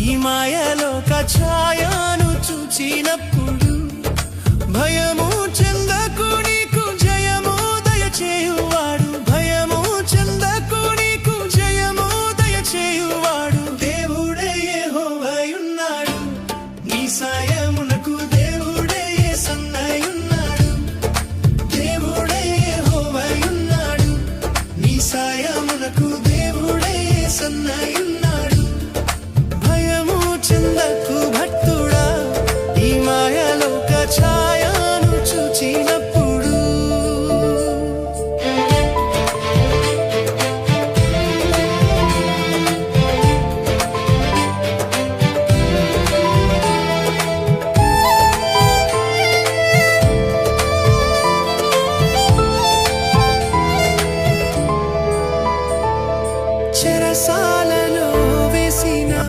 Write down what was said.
ఈ మాయలో కచాయాను చూచినప్పుడు భయము చెందకు నీకు చేయువాడు భయము చెందకు నీకు చేయువాడు దయచేయువాడు. దేవుడే హోవయున్నాడు నీ సాయమునకు దేవుడే సన్నయున్నాడు. దేవుడే హోవయున్నాడు నీ సాయమునకు దేవుడే సన్న ఛాయలోక చూచినప్పుడు. చెరసా